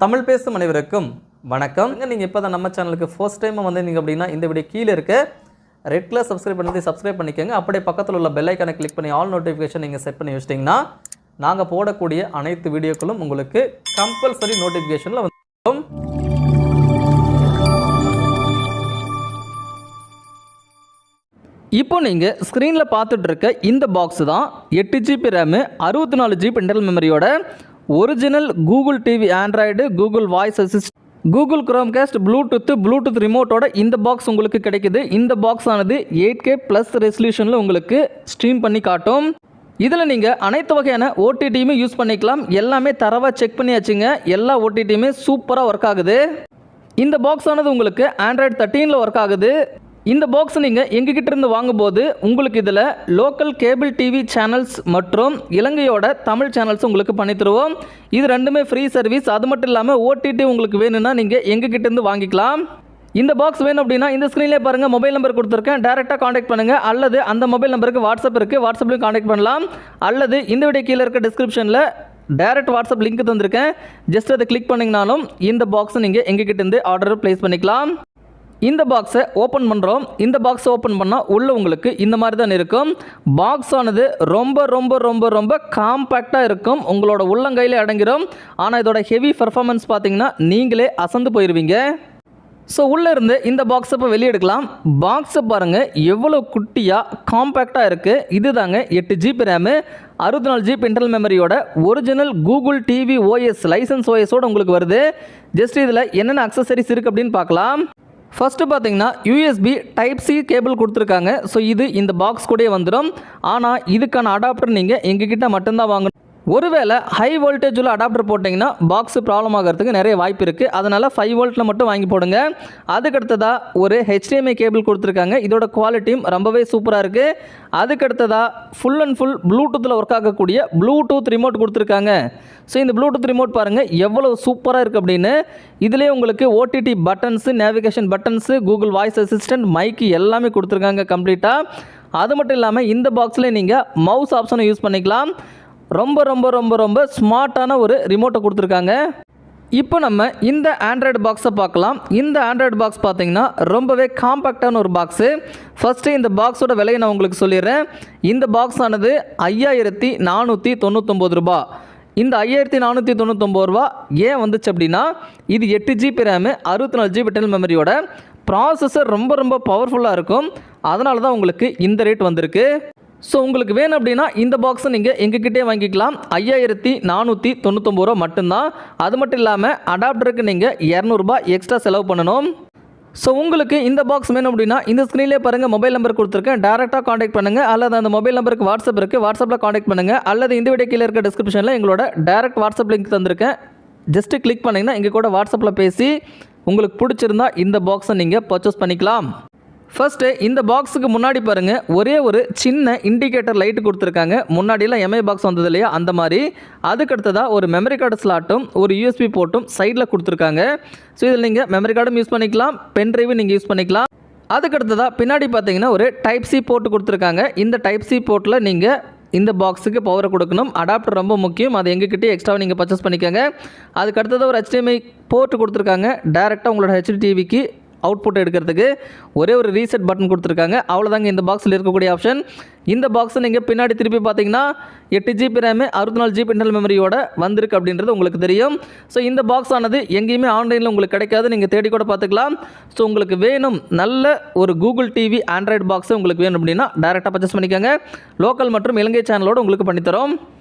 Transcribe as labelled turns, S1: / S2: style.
S1: தமிழ் பேசும் அனைவருக்கும் வணக்கம். நீங்கள் இப்போ தான் நம்ம சேனலுக்கு ஃபர்ஸ்ட் டைம் வந்திருந்தீங்க அப்படின்னா இந்த வீடியோ கீழே இருக்க ரெட் கலர் சப்ஸ்கிரைப் பண்ணி சப்ஸ்கிரைப் பண்ணிக்கோங்க. அப்படியே பக்கத்தில் உள்ள பெல் ஐக்கானை கிளிக் பண்ணி ஆல் நோட்டிஃபிகேஷன் நீங்கள் செட் பண்ணி வச்சிட்டிங்கன்னா நாங்கள் போடக்கூடிய அனைத்து வீடியோக்களும் உங்களுக்கு கம்பல்சரி நோட்டிஃபிகேஷனில் வந்துடும் இப்போ நீங்கள் ஸ்க்ரீனில் பார்த்துட்டு இருக்க இந்த பாக்ஸ் தான் எட்டு ஜிபி ரேமு அறுபத்தி நாலு GB internal மெமரியோட original Google TV Android Google voice assist Google Chromecast Bluetooth Bluetooth ரிமோட்டோட இந்த பாக்ஸ் உங்களுக்கு கிடைக்குது. இந்த பாக்ஸ் ஆனது எயிட் கே ப்ளஸ் ரெசல்யூஷனில் உங்களுக்கு ஸ்ட்ரீம் பண்ணி காட்டும். இதில் நீங்கள் அனைத்து வகையான ஓடிடியுமே யூஸ் பண்ணிக்கலாம். எல்லாமே தரவாக செக் பண்ணியாச்சுங்க. எல்லா ஓடிடியுமே சூப்பராக ஒர்க் ஆகுது. இந்த பாக்ஸ் ஆனது உங்களுக்கு ஆண்ட்ராய்டு தேர்ட்டீனில் ஒர்க் ஆகுது. இந்த பாக்ஸ் நீங்கள் எங்ககிட்ட இருந்து வாங்கும்போது உங்களுக்கு இதில் லோக்கல் கேபிள் டிவி சேனல்ஸ் மற்றும் இலங்கையோட தமிழ் சேனல்ஸ் உங்களுக்கு பண்ணி தருவோம். இது ரெண்டுமே ஃப்ரீ சர்வீஸ் அது மட்டும் இல்லாமல் ஓடிடி உங்களுக்கு வேணும்னா நீங்கள் எங்ககிட்ட இருந்து வாங்கிக்கலாம். இந்த பாக்ஸ் வேணும் அப்படின்னா இந்த ஸ்க்ரீன்லேயே பாருங்கள் மொபைல் நம்பர் கொடுத்துருக்கேன். டேரெக்டாக காண்டாக்ட் பண்ணுங்கள் அல்லது அந்த மொபைல் நம்பருக்கு வாட்ஸ்அப் இருக்குது வாட்ஸ்அப்லையும் காண்டாக்ட் பண்ணலாம். அல்லது இந்த வீடியோ கீழே இருக்க டிஸ்கிரிப்ஷனில் டேரக்ட் வாட்ஸ்அப் லிங்க் தந்திருக்கேன். ஜஸ்ட் அதை கிளிக் பண்ணிங்கனாலும் இந்த பாக்ஸை நீங்கள் எங்ககிட்ட இருந்து ஆர்டர் ப்ளேஸ் பண்ணிக்கலாம். இந்த பாக்ஸை ஓப்பன் பண்ணுறோம் இந்த பாக்ஸை ஓப்பன் பண்ணால் உள்ள உங்களுக்கு இந்த மாதிரி தான் இருக்கும். பாக்ஸ் ஆனது ரொம்ப ரொம்ப ரொம்ப ரொம்ப காம்பேக்டாக இருக்கும். உங்களோட உள்ளங்கையில் அடங்கிடும் ஆனால் இதோட ஹெவி பர்ஃபார்மன்ஸ் பார்த்தீங்கன்னா நீங்களே அசந்து போயிடுவீங்க ஸோ உள்ளே இருந்து இந்த பாக்ஸை இப்போ வெளியே எடுக்கலாம். பாக்ஸை பாருங்கள் எவ்வளோ குட்டியாக காம்பேக்டாக இருக்குது இது தாங்க எட்டு ஜிபி ரேமு அறுபத்தி நாலு GB internal மெமரியோட original Google TV OS licence ஓஎஸோடு உங்களுக்கு வருது. ஜஸ்ட் இதில் என்னென்ன அக்சசரிஸ் இருக்குது அப்படின்னு பார்க்கலாம். ஃபஸ்ட்டு பார்த்தீங்கன்னா யூஎஸ்பி டைப் சி கேபிள் கொடுத்துருக்காங்க. ஸோ இது இந்த பாக்ஸ் கூடயே வந்துடும் ஆனால் இதுக்கான அடாப்டர் நீங்கள் எங்ககிட்ட மட்டும்தான் வாங்கணும். ஒருவேளை ஹை வோல்டேஜ் உள்ள அடாப்டர் போட்டிங்கன்னா பாக்ஸ் ப்ராப்ளம் ஆகிறதுக்கு நிறைய வாய்ப்பு இருக்குது அதனால் ஃபைவ் வோல்ட்டில் மட்டும் வாங்கி போடுங்க. அதுக்கடுத்ததாக ஒரு ஹெச்டிஎம்ஐ கேபிள் கொடுத்துருக்காங்க. இதோட குவாலிட்டியும் ரொம்பவே சூப்பராக இருக்குது அதுக்கடுத்ததாக ஃபுல் அண்ட் ஃபுல் ப்ளூடூத்தில் ஒர்க் ஆகக்கூடிய ப்ளூடூத் ரிமோட் கொடுத்துருக்காங்க. ஸோ இந்த ப்ளூடூத் ரிமோட் பாருங்கள் எவ்வளோ சூப்பராக இருக்குது அப்படின்னு. இதிலே உங்களுக்கு OTT buttons navigation buttons Google voice assistant mic எல்லாமே கொடுத்துருக்காங்க கம்ப்ளீட்டாக அது மட்டும் இல்லாமல் இந்த பாக்ஸில் நீங்கள் மவுஸ் ஆப்ஷனை யூஸ் பண்ணிக்கலாம். ரொம்ப ரொம்ப ரொம்ப ரொம்ப ஸ்மார்ட்டான ஒரு ரிமோட்டை கொடுத்துருக்காங்க. இப்போ நம்ம இந்த ஆண்ட்ராய்டு பாக்ஸை பார்க்கலாம். இந்த ஆண்ட்ராய்டு பாக்ஸ் பார்த்தீங்கன்னா ரொம்பவே காம்பேக்டான ஒரு பாக்ஸு ஃபஸ்ட்டு இந்த பாக்ஸோட விலையை நான் உங்களுக்கு சொல்லிடுறேன். இந்த பாக்ஸ் ஆனது ஐயாயிரத்தி நானூற்றி தொண்ணூத்தொம்பது ரூபா. இந்த ஐயாயிரத்தி நானூற்றி தொண்ணூத்தொம்பது ரூபா ஏன் வந்துச்சு அப்படின்னா இது எட்டு ஜிபி ரேமு அறுபத்தி நாலு ஜிபி டெல் மெமரியோட ப்ராசஸர் ரொம்ப ரொம்ப பவர்ஃபுல்லாக இருக்கும். அதனால தான் உங்களுக்கு இந்த ரேட் வந்திருக்கு. ஸோ உங்களுக்கு வேணும் அப்படின்னா இந்த பாக்ஸை நீங்கள் எங்ககிட்டே வாங்கிக்கலாம். ஐயாயிரத்தி நானூற்றி தொண்ணூத்தொம்பது ரூபா மட்டும்தான். அது மட்டும் இல்லாமல் அடாப்டருக்கு நீங்கள் இரநூறுபா எக்ஸ்ட்ரா செலவு பண்ணணும். ஸோ உங்களுக்கு இந்த பாக்ஸ் வேணும் அப்படின்னா இந்த ஸ்க்ரீன்லேயே பாருங்கள் மொபைல் நம்பர் கொடுத்துருக்கேன். டேரெக்டாக காண்டாக்ட் பண்ணுங்கள் அல்லது அந்த மொபைல் நம்பருக்கு வாட்ஸ்அப் இருக்குது வாட்ஸ்அப்பில் காண்டாக்ட் பண்ணுங்கள் அல்லது இந்த வீடியோ கீழே இருக்க டிஸ்கிரிப்ஷனில் எங்களோட டேரக்ட் வாட்ஸ்அப் லிங்க் தந்திருக்கேன். ஜஸ்ட்டு கிளிக் பண்ணிங்கன்னா எங்கள் கூட வாட்ஸ்அப்பில் பேசி உங்களுக்கு பிடிச்சிருந்தா இந்த பாக்ஸை நீங்கள் பர்ச்சேஸ் பண்ணிக்கலாம். ஃபஸ்ட்டு இந்த பாக்ஸுக்கு முன்னாடி பாருங்கள் ஒரே ஒரு சின்ன இண்டிகேட்டர் லைட்டு கொடுத்துருக்காங்க. முன்னாடியெல்லாம் எம்ஐ பாக்ஸ் வந்தது இல்லையா? அந்த மாதிரி. அதுக்கடுத்ததாக ஒரு மெமரி கார்டு ஸ்லாட்டும் ஒரு யூஎஸ்பி போர்ட்டும் சைடில் கொடுத்துருக்காங்க. ஸோ இதில் நீங்கள் மெமரி கார்டும் யூஸ் பண்ணிக்கலாம் பென் ட்ரைவும் நீங்கள் யூஸ் பண்ணிக்கலாம். அதுக்கடுத்ததாக பின்னாடி பார்த்தீங்கன்னா ஒரு டைப் சி போர்ட்டு கொடுத்துருக்காங்க. இந்த டைப் சி போர்ட்டில் நீங்கள் இந்த பாக்ஸுக்கு பவரை கொடுக்கணும். அடாப்டர் ரொம்ப முக்கியம். அது எங்ககிட்டயே எக்ஸ்ட்ரா நீங்கள் பர்ச்சேஸ் பண்ணிக்கோங்க. அதுக்கு ஒரு ஹெச்டிஎம்ஐ போர்ட் கொடுத்துருக்காங்க. டேரெக்டாக உங்களோட ஹெச்டி டிவிக்கு அவுட்புட் எடுக்கிறதுக்கு ஒரே ஒரு ரீசெட் பட்டன் கொடுத்துருக்காங்க. அவ்வளோதாங்க இந்த பாக்ஸில் இருக்கக்கூடிய ஆப்ஷன் இந்த பாக்ஸை நீங்கள் பின்னாடி திருப்பி பார்த்தீங்கன்னா எட்டு ஜிபி ரேமு அறுபத்தி நாலு ஜிபி இன்டர்னல் மெமரியோட வந்திருக்கு அப்படின்றது உங்களுக்கு தெரியும். ஸோ இந்த பாக்ஸ் ஆனது எங்கேயுமே ஆன்லைனில் உங்களுக்கு கிடைக்காது. நீங்கள் தேடி கூட பார்த்துக்கலாம். ஸோ உங்களுக்கு வேணும் நல்ல ஒரு கூகுள் டிவி ஆண்ட்ராய்டு பாக்ஸு உங்களுக்கு வேணும் அப்படின்னா டேரெக்டாக பர்ச்சேஸ் பண்ணிக்கோங்க. லோக்கல் மற்றும் இலங்கை சேனலோடு உங்களுக்கு பண்ணித்தரோம்.